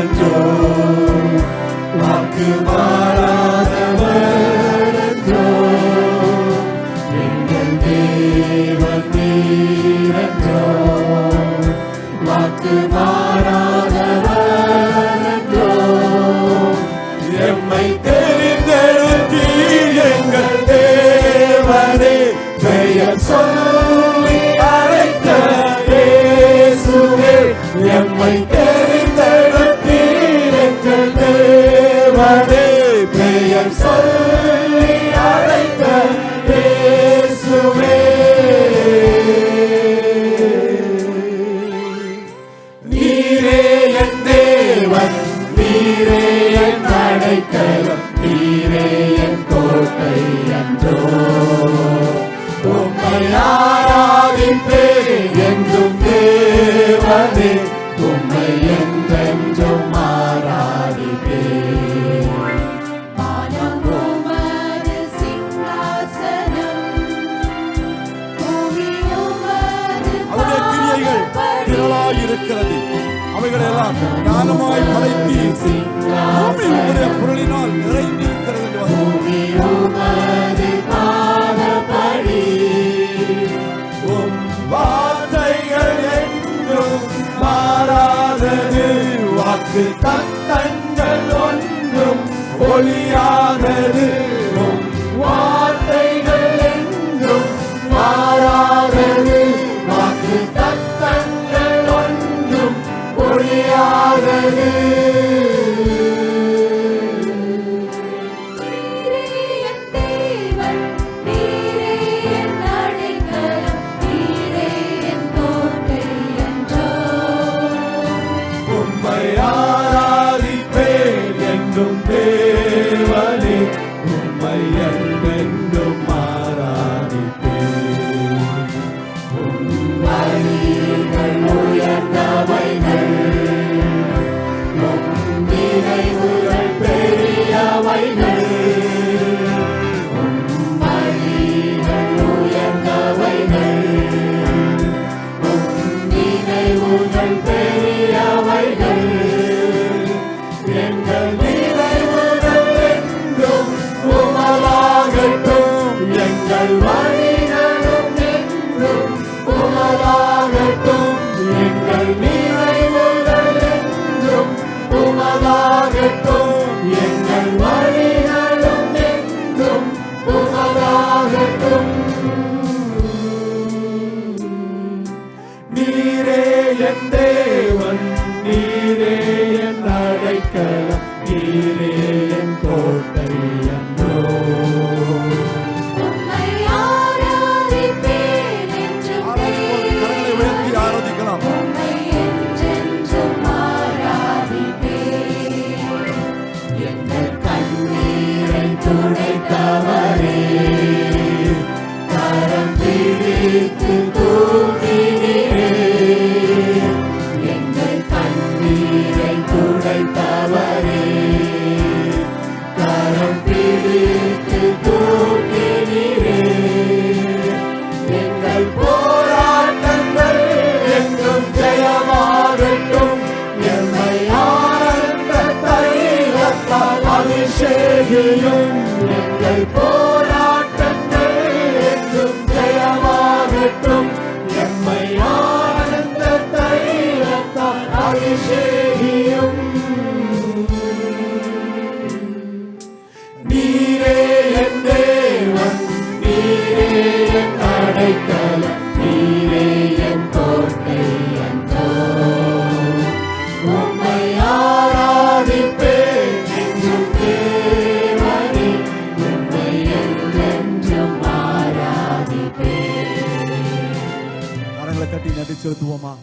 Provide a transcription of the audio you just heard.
என்றோ வாக்கு மாறாதவர் என்றோ எங்கள் தேவன் நீர் என்றோ வாக்கு மாறாதவர் என்றோ எம்மை தெரிந்தெடுத்தீர் எங்கள் தேவனே. பெயர் சொல்லி பெயர் சொல்லி அழைத்த இயேசுவே. நீரே என் தேவன் நீரே என் அடைக்கலம் நீரே என் கோட்டை என்றோ உம்மை ஆராதிப்பேன் என்றும் தேவனே உம்மை என்றென்றும் ஆராதிப்பேன் திரளாய் இருக்கிறது அவைகளை எல்லாம் ஞானமாய் படைத்து பூமி உங்களுடைய பொருளினால் நிறைந்திருக்கிறது வார்த்தைகள் என்றும் மாறாதது. வாக்கு தத்தங்கள் ஒன்றும் ஒளியாதது என்றும் தேவனே உம்மை என்றென்றும் ஆராதிப்பேன் உம் உயர்ந்தவைகள். உம் நினைவுகள் பெரியவைகள். உயர்ந்தவைகள். உம் நினைவுகள் உமதாகட்டும் எங்கள் வழிகளும் என்றும் உமதாகட்டும். எங்கள் நினைவுகள் என்றும் உமதாகட்டும். எங்கள் வழிகளும் என்றும் உமதாகட்டும். நீரே துணை தவறே கரம் பிடித்து 这车多吗？